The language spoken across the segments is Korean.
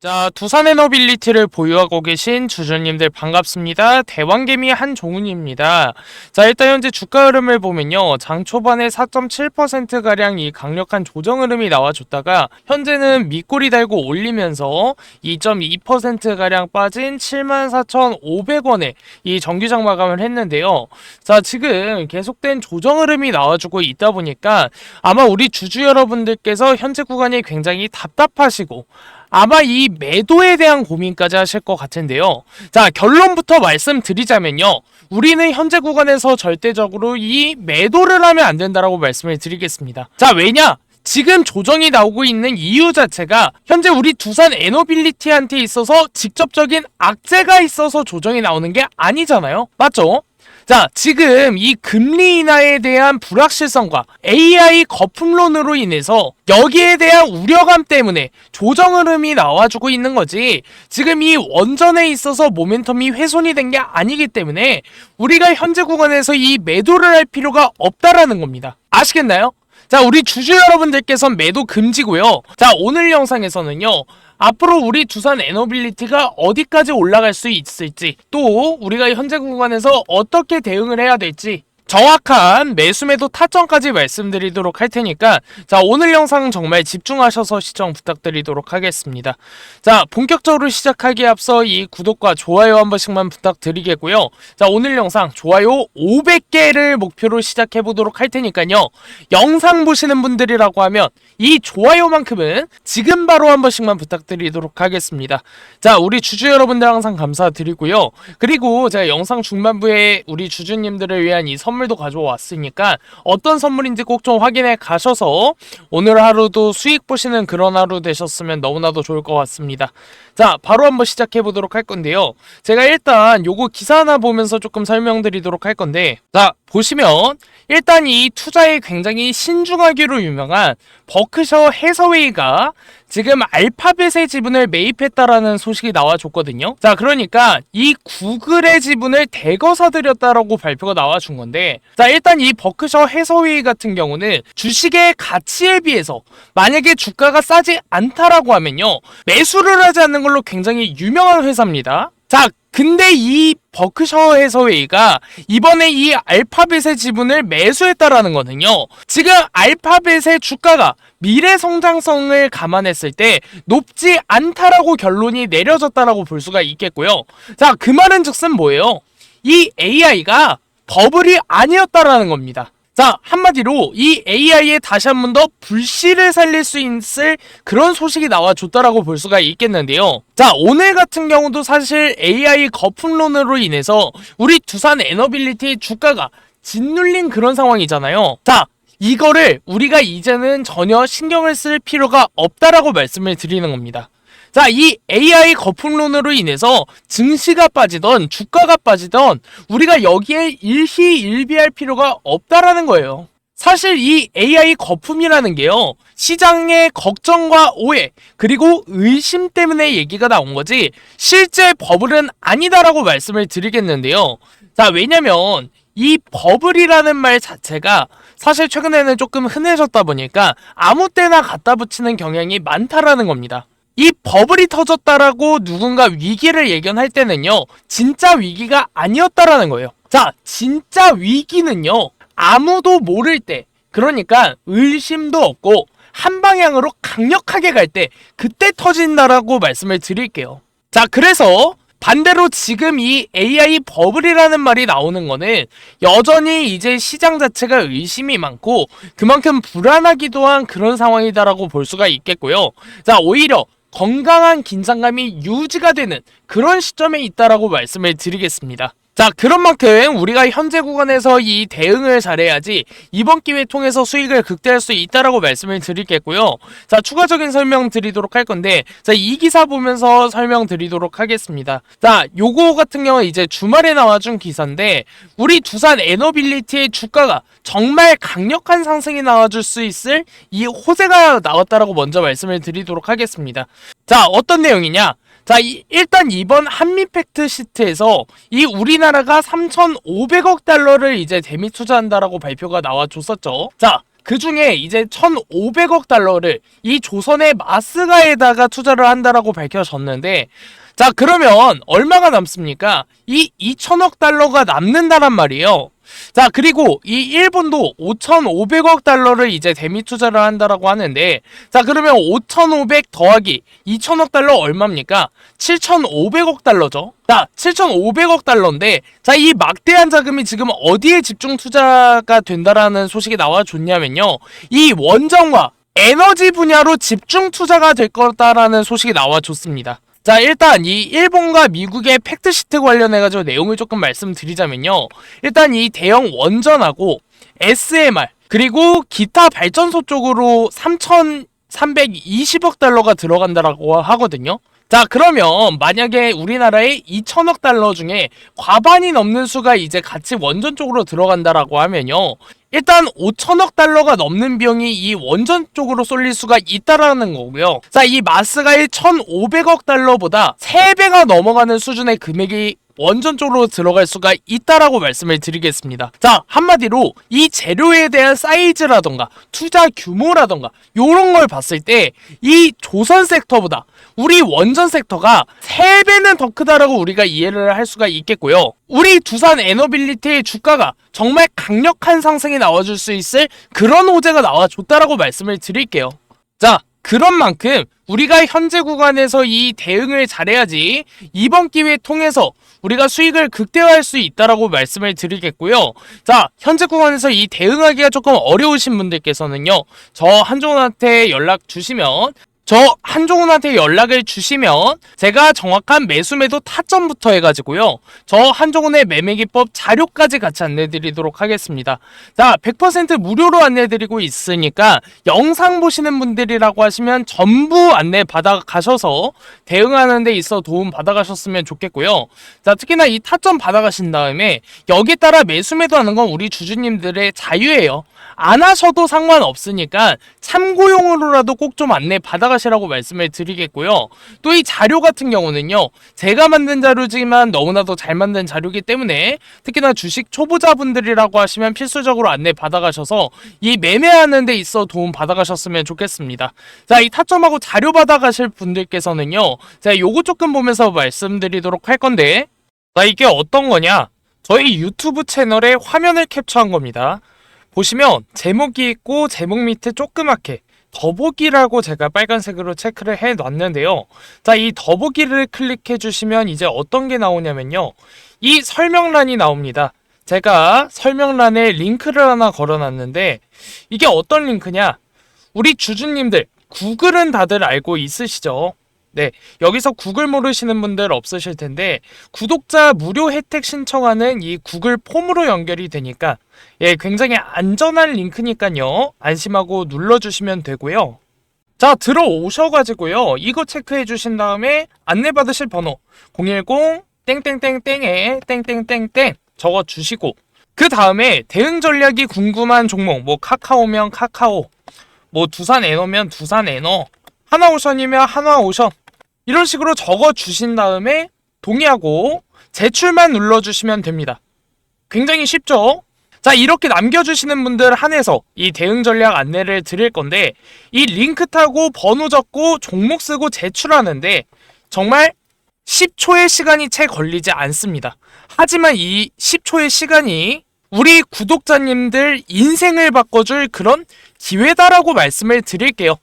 자, 두산 에너빌리티를 보유하고 계신 주주님들 반갑습니다. 대왕개미 한종훈입니다. 자, 일단 현재 주가 흐름을 보면요. 장 초반에 4.7%가량 이 강력한 조정 흐름이 나와줬다가 현재는 밑꼬리 달고 올리면서 2.2%가량 빠진 74,500원에 이 정규장 마감을 했는데요. 자, 지금 계속된 조정 흐름이 나와주고 있다 보니까 아마 우리 주주 여러분들께서 현재 구간이 굉장히 답답하시고 아마 이 매도에 대한 고민까지 하실 것 같은데요. 자, 결론부터 말씀드리자면요. 우리는 현재 구간에서 절대적으로 이 매도를 하면 안 된다라고 말씀을 드리겠습니다. 자, 왜냐? 지금 조정이 나오고 있는 이유 자체가 현재 우리 두산 에너빌리티한테 있어서 직접적인 악재가 있어서 조정이 나오는 게 아니잖아요. 맞죠? 자, 지금 이 금리 인하에 대한 불확실성과 AI 거품론으로 인해서 여기에 대한 우려감 때문에 조정 흐름이 나와주고 있는 거지. 지금 이 원전에 있어서 모멘텀이 훼손이 된 게 아니기 때문에 우리가 현재 구간에서 이 매도를 할 필요가 없다라는 겁니다. 아시겠나요? 자, 우리 주주 여러분들께선 매도 금지고요. 자, 오늘 영상에서는요. 앞으로 우리 두산 에너빌리티가 어디까지 올라갈 수 있을지, 또 우리가 현재 구간에서 어떻게 대응을 해야 될지 정확한 매수매도 타점까지 말씀드리도록 할 테니까 자 오늘 영상 정말 집중하셔서 시청 부탁드리도록 하겠습니다. 자 본격적으로 시작하기에 앞서 이 구독과 좋아요 한 번씩만 부탁드리겠고요. 자 오늘 영상 좋아요 500개를 목표로 시작해 보도록 할 테니까요. 영상 보시는 분들이라고 하면 이 좋아요만큼은 지금 바로 한 번씩만 부탁드리도록 하겠습니다. 자 우리 주주 여러분들 항상 감사드리고요. 그리고 제가 영상 중반부에 우리 주주님들을 위한 이 선물 선물도 가져왔으니까 어떤 선물인지 꼭 좀 확인해 가셔서 오늘 하루도 수익 보시는 그런 하루 되셨으면 너무나도 좋을 것 같습니다. 자, 바로 한번 시작해 보도록 할 건데요. 제가 일단 요거 기사 하나 보면서 조금 설명드리도록 할 건데, 자, 보시면 일단 이 투자에 굉장히 신중하기로 유명한 버크셔 해서웨이가 지금 알파벳의 지분을 매입했다라는 소식이 나와줬거든요. 자, 그러니까 이 구글의 지분을 대거 사들였다라고 발표가 나와준 건데, 자, 일단 이 버크셔 해서웨이 같은 경우는 주식의 가치에 비해서 만약에 주가가 싸지 않다라고 하면요, 매수를 하지 않는 걸로 굉장히 유명한 회사입니다. 자, 근데 이 버크셔 해서웨이가 이번에 이 알파벳의 지분을 매수했다라는 거는요. 지금 알파벳의 주가가 미래 성장성을 감안했을 때 높지 않다라고 결론이 내려졌다라고 볼 수가 있겠고요. 자, 그 말은 즉슨 뭐예요? 이 AI가 버블이 아니었다라는 겁니다. 자, 한마디로 이 AI에 다시 한 번 더 불씨를 살릴 수 있을 그런 소식이 나와줬다라고 볼 수가 있겠는데요. 자, 오늘 같은 경우도 사실 AI 거품론으로 인해서 우리 두산 에너빌리티 주가가 짓눌린 그런 상황이잖아요. 자, 이거를 우리가 이제는 전혀 신경을 쓸 필요가 없다라고 말씀을 드리는 겁니다. 자, 이 AI 거품론으로 인해서 증시가 빠지던 주가가 빠지던 우리가 여기에 일희일비할 필요가 없다라는 거예요. 사실 이 AI 거품이라는 게요. 시장의 걱정과 오해 그리고 의심 때문에 얘기가 나온 거지 실제 버블은 아니다라고 말씀을 드리겠는데요. 자, 왜냐면 이 버블이라는 말 자체가 사실 최근에는 조금 흔해졌다 보니까 아무 때나 갖다 붙이는 경향이 많다라는 겁니다. 이 버블이 터졌다라고 누군가 위기를 예견할 때는요, 진짜 위기가 아니었다라는 거예요. 자, 진짜 위기는요, 아무도 모를 때, 그러니까 의심도 없고, 한 방향으로 강력하게 갈 때, 그때 터진다라고 말씀을 드릴게요. 자, 그래서, 반대로 지금 이 AI 버블이라는 말이 나오는 거는 여전히 이제 시장 자체가 의심이 많고 그만큼 불안하기도 한 그런 상황이다라고 볼 수가 있겠고요. 자, 오히려 건강한 긴장감이 유지가 되는 그런 시점에 있다라고 말씀을 드리겠습니다. 자, 그런 만큼 우리가 현재 구간에서 이 대응을 잘해야지 이번 기회 통해서 수익을 극대화할 수 있다라고 말씀을 드리겠고요. 자, 추가적인 설명 드리도록 할 건데, 자, 이 기사 보면서 설명 드리도록 하겠습니다. 자, 요거 같은 경우 이제 주말에 나와준 기사인데, 우리 두산 에너빌리티의 주가가 정말 강력한 상승이 나와줄 수 있을 이 호재가 나왔다라고 먼저 말씀을 드리도록 하겠습니다. 자, 어떤 내용이냐? 자, 이, 일단 이번 한미 팩트 시트에서 이 우리나라가 3,500억 달러를 이제 대미 투자한다라고 발표가 나와 줬었죠. 자, 그 중에 이제 1,500억 달러를 이 조선의 마스가에다가 투자를 한다라고 밝혀졌는데 자 그러면 얼마가 남습니까? 이 2천억 달러가 남는다란 말이에요. 자 그리고 이 일본도 5,500억 달러를 이제 대미 투자를 한다라고 하는데 자 그러면 5,500 더하기 2천억 달러 얼마입니까? 7,500억 달러죠. 자 7,500억 달러인데 자 이 막대한 자금이 지금 어디에 집중 투자가 된다라는 소식이 나와줬냐면요. 이 원전과 에너지 분야로 집중 투자가 될 거다라는 소식이 나와줬습니다. 자 일단 이 일본과 미국의 팩트시트 관련해가지고 내용을 조금 말씀드리자면요. 일단 이 대형 원전하고 SMR 그리고 기타 발전소 쪽으로 3,320억 달러가 들어간다라고 하거든요. 자 그러면 만약에 우리나라의 2천억 달러 중에 과반이 넘는 수가 이제 같이 원전 쪽으로 들어간다라고 하면요 일단 5천억 달러가 넘는 비용이 이 원전 쪽으로 쏠릴 수가 있다라는 거고요. 자, 이 마스가의 1,500억 달러보다 3배가 넘어가는 수준의 금액이 원전 쪽으로 들어갈 수가 있다라고 말씀을 드리겠습니다. 자, 한마디로 이 재료에 대한 사이즈라던가 투자 규모라던가 요런 걸 봤을 때 이 조선 섹터보다 우리 원전 섹터가 3배는 더 크다라고 우리가 이해를 할 수가 있겠고요. 우리 두산 에너빌리티의 주가가 정말 강력한 상승이 나와줄 수 있을 그런 호재가 나와줬다라고 말씀을 드릴게요. 자, 그런 만큼 우리가 현재 구간에서 이 대응을 잘해야지 이번 기회 통해서 우리가 수익을 극대화할 수 있다라고 말씀을 드리겠고요. 자, 현재 구간에서 이 대응하기가 조금 어려우신 분들께서는요. 저 한종훈한테 연락 주시면 저 한종훈한테 연락을 주시면 제가 정확한 매수 매도 타점부터 해가지고요. 저 한종훈의 매매기법 자료까지 같이 안내드리도록 하겠습니다. 자, 100% 무료로 안내드리고 있으니까 영상 보시는 분들이라고 하시면 전부 안내 받아 가셔서 대응하는 데 있어 도움 받아 가셨으면 좋겠고요. 자, 특히나 이 타점 받아 가신 다음에 여기에 따라 매수 매도 하는 건 우리 주주님들의 자유예요. 안 하셔도 상관없으니까 참고용으로라도 꼭 좀 안내 받아가시 라고 말씀을 드리겠고요. 또 이 자료 같은 경우는요. 제가 만든 자료지만 너무나도 잘 만든 자료이기 때문에 특히나 주식 초보자분들이라고 하시면 필수적으로 안내 받아가셔서 이 매매하는 데 있어 도움 받아가셨으면 좋겠습니다. 자, 이 타점하고 자료 받아가실 분들께서는요. 제가 요거 조금 보면서 말씀드리도록 할 건데 자, 이게 어떤 거냐? 저희 유튜브 채널에 화면을 캡처한 겁니다. 보시면 제목이 있고 제목 밑에 조그맣게 더보기라고 제가 빨간색으로 체크를 해 놨는데요. 자, 이 더보기를 클릭해 주시면 이제 어떤 게 나오냐면요. 이 설명란이 나옵니다. 제가 설명란에 링크를 하나 걸어 놨는데 이게 어떤 링크냐? 우리 주주님들 구글은 다들 알고 있으시죠? 네, 여기서 구글 모르시는 분들 없으실 텐데 구독자 무료 혜택 신청하는 이 구글 폼으로 연결이 되니까 예, 굉장히 안전한 링크니까요. 안심하고 눌러주시면 되고요. 자, 들어오셔가지고요. 이거 체크해 주신 다음에 안내 받으실 번호 010 땡땡땡땡에 땡땡땡땡 적어 주시고 그 다음에 대응 전략이 궁금한 종목 뭐 카카오면 카카오 뭐 두산 에너면 두산 에너 하나오션이면 하나오션 이런 식으로 적어 주신 다음에 동의하고 제출만 눌러주시면 됩니다. 굉장히 쉽죠? 자 이렇게 남겨주시는 분들 한해서 이 대응 전략 안내를 드릴 건데 이 링크 타고 번호 적고 종목 쓰고 제출하는데 정말 10초의 시간이 채 걸리지 않습니다. 하지만 이 10초의 시간이 우리 구독자님들 인생을 바꿔줄 그런 기회다라고 말씀을 드릴게요.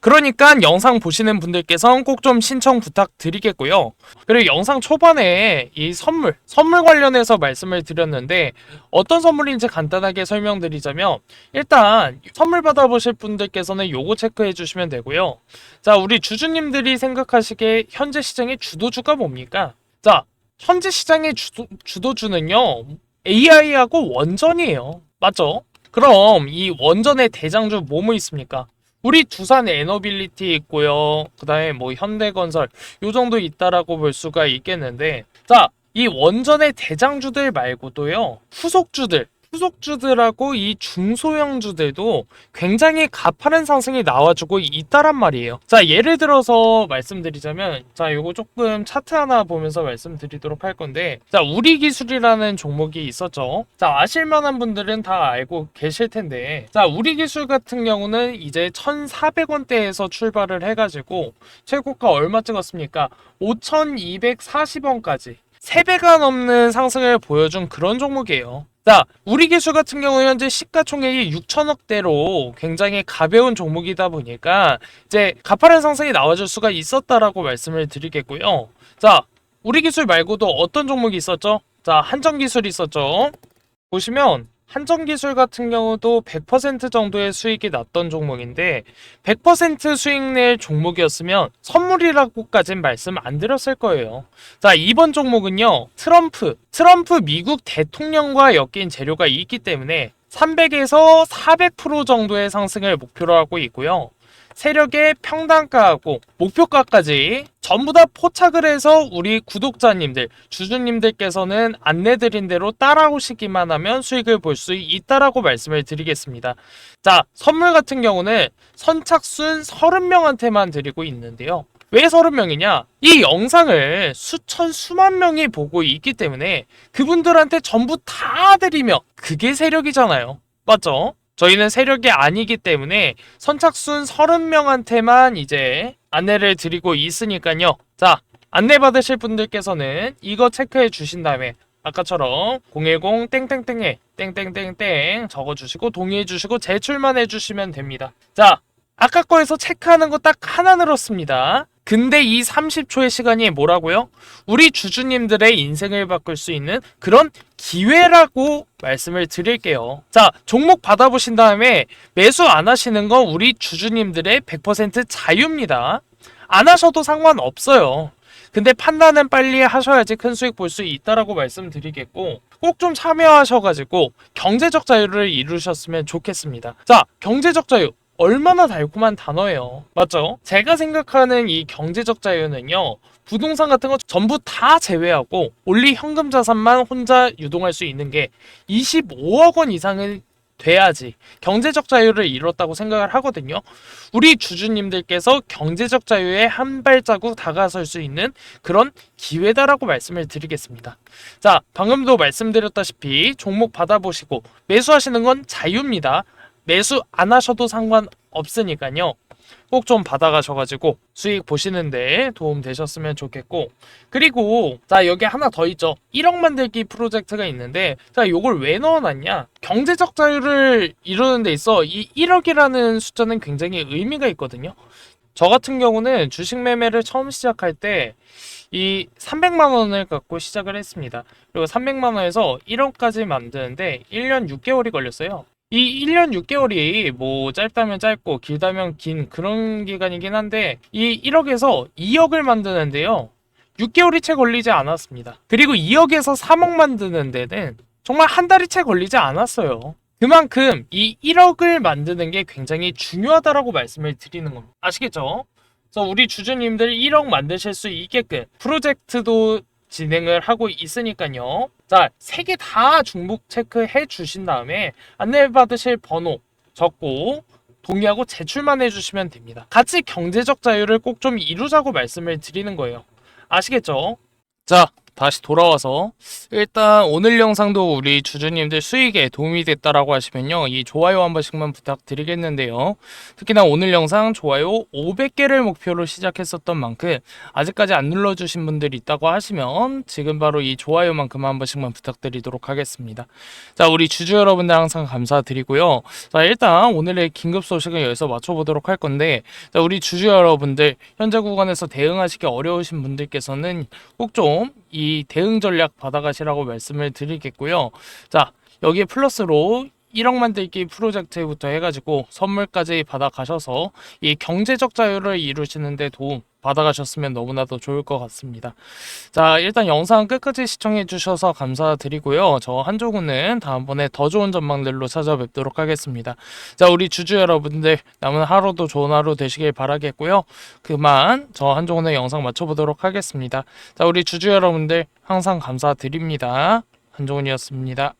그러니까 영상 보시는 분들께서는 꼭 좀 신청 부탁드리겠고요. 그리고 영상 초반에 이 선물, 선물 관련해서 말씀을 드렸는데 어떤 선물인지 간단하게 설명드리자면 일단 선물 받아보실 분들께서는 요거 체크해 주시면 되고요. 자, 우리 주주님들이 생각하시기에 현재 시장의 주도주가 뭡니까? 자, 현재 시장의 주도, 주도주는요. AI하고 원전이에요. 맞죠? 그럼 이 원전의 대장주 뭐뭐 있습니까? 우리 두산 에너빌리티 있고요. 그 다음에 뭐 현대건설 요 정도 있다라고 볼 수가 있겠는데 자, 이 원전의 대장주들 말고도요. 후속주들 후속주들하고 이 중소형주들도 굉장히 가파른 상승이 나와주고 있다란 말이에요. 자, 예를 들어서 말씀드리자면, 자, 요거 조금 차트 하나 보면서 말씀드리도록 할 건데, 자, 우리 기술이라는 종목이 있었죠. 자, 아실만한 분들은 다 알고 계실 텐데, 자, 우리 기술 같은 경우는 이제 1,400원대에서 출발을 해가지고, 최고가 얼마 찍었습니까? 5,240원까지. 3배가 넘는 상승을 보여준 그런 종목이에요. 자, 우리 기술 같은 경우는 현재 시가총액이 6천억대로 굉장히 가벼운 종목이다 보니까 이제 가파른 상승이 나와줄 수가 있었다라고 말씀을 드리겠고요. 자, 우리 기술 말고도 어떤 종목이 있었죠? 자, 한정 기술이 있었죠. 보시면 한정 기술 같은 경우도 100% 정도의 수익이 났던 종목인데 100% 수익 낼 종목이었으면 선물이라고까진 말씀 안 드렸을 거예요. 자, 이번 종목은요. 트럼프, 트럼프 미국 대통령과 엮인 재료가 있기 때문에 300에서 400% 정도의 상승을 목표로 하고 있고요. 세력의 평단가하고 목표가까지 전부 다 포착을 해서 우리 구독자님들, 주주님들께서는 안내드린 대로 따라오시기만 하면 수익을 볼 수 있다라고 말씀을 드리겠습니다. 자, 선물 같은 경우는 선착순 30명한테만 드리고 있는데요. 왜 30명이냐? 이 영상을 수천, 수만 명이 보고 있기 때문에 그분들한테 전부 다 드리며 그게 세력이잖아요. 맞죠? 저희는 세력이 아니기 때문에 선착순 30명한테만 이제 안내를 드리고 있으니까요. 자, 안내 받으실 분들께서는 이거 체크해 주신 다음에 아까처럼 010 땡땡땡에 땡땡땡땡 적어주시고 동의해 주시고 제출만 해주시면 됩니다. 자, 아까 거에서 체크하는 거 딱 하나 늘었습니다. 근데 이 30초의 시간이 뭐라고요? 우리 주주님들의 인생을 바꿀 수 있는 그런 기회라고 말씀을 드릴게요. 자, 종목 받아보신 다음에 매수 안 하시는 건 우리 주주님들의 100% 자유입니다. 안 하셔도 상관없어요. 근데 판단은 빨리 하셔야지 큰 수익 볼 수 있다라고 말씀드리겠고 꼭 좀 참여하셔가지고 경제적 자유를 이루셨으면 좋겠습니다. 자, 경제적 자유 얼마나 달콤한 단어예요. 맞죠? 제가 생각하는 이 경제적 자유는요. 부동산 같은 거 전부 다 제외하고 올리 현금 자산만 혼자 유동할 수 있는 게 25억 원 이상은 돼야지 경제적 자유를 이뤘다고 생각을 하거든요. 우리 주주님들께서 경제적 자유에 한 발자국 다가설 수 있는 그런 기회다라고 말씀을 드리겠습니다. 자, 방금도 말씀드렸다시피 종목 받아보시고 매수하시는 건 자유입니다. 매수 안 하셔도 상관없으니까요. 꼭 좀 받아가셔가지고 수익 보시는데 도움 되셨으면 좋겠고 그리고 자 여기 하나 더 있죠 1억 만들기 프로젝트가 있는데 자 요걸 왜 넣어놨냐 경제적 자유를 이루는 데 있어 이 1억이라는 숫자는 굉장히 의미가 있거든요 저 같은 경우는 주식 매매를 처음 시작할 때 이 300만 원을 갖고 시작을 했습니다. 그리고 300만 원에서 1억까지 만드는데 1년 6개월이 걸렸어요. 이 1년 6개월이 뭐 짧다면 짧고 길다면 긴 그런 기간이긴 한데 이 1억에서 2억을 만드는데요. 6개월이 채 걸리지 않았습니다. 그리고 2억에서 3억 만드는 데는 정말 한 달이 채 걸리지 않았어요. 그만큼 이 1억을 만드는 게 굉장히 중요하다라고 말씀을 드리는 겁니다. 아시겠죠? 그래서 우리 주주님들 1억 만드실 수 있게끔 프로젝트도 진행을 하고 있으니까요. 자, 세 개 다 중복 체크해 주신 다음에 안내 받으실 번호 적고 동의하고 제출만 해주시면 됩니다. 같이 경제적 자유를 꼭 좀 이루자고 말씀을 드리는 거예요. 아시겠죠? 자, 다시 돌아와서 일단 오늘 영상도 우리 주주님들 수익에 도움이 됐다라고 하시면요. 이 좋아요 한 번씩만 부탁드리겠는데요. 특히나 오늘 영상 좋아요 500개를 목표로 시작했었던 만큼 아직까지 안 눌러주신 분들이 있다고 하시면 지금 바로 이 좋아요만큼 한 번씩만 부탁드리도록 하겠습니다. 자, 우리 주주 여러분들 항상 감사드리고요. 자, 일단 오늘의 긴급 소식은 여기서 맞춰보도록 할 건데 자, 우리 주주 여러분들 현재 구간에서 대응하시기 어려우신 분들께서는 꼭 좀 이 대응 전략 받아가시라고 말씀을 드리겠고요. 자, 여기에 플러스로 1억 만들기 프로젝트부터 해가지고 선물까지 받아가셔서 이 경제적 자유를 이루시는데 도움 받아가셨으면 너무나도 좋을 것 같습니다. 자, 일단 영상 끝까지 시청해 주셔서 감사드리고요. 저 한조구는 다음번에 더 좋은 전망들로 찾아뵙도록 하겠습니다. 자, 우리 주주 여러분들 남은 하루도 좋은 하루 되시길 바라겠고요. 그만 저 한조구는 영상 마쳐보도록 하겠습니다. 자, 우리 주주 여러분들 항상 감사드립니다. 한조훈이었습니다.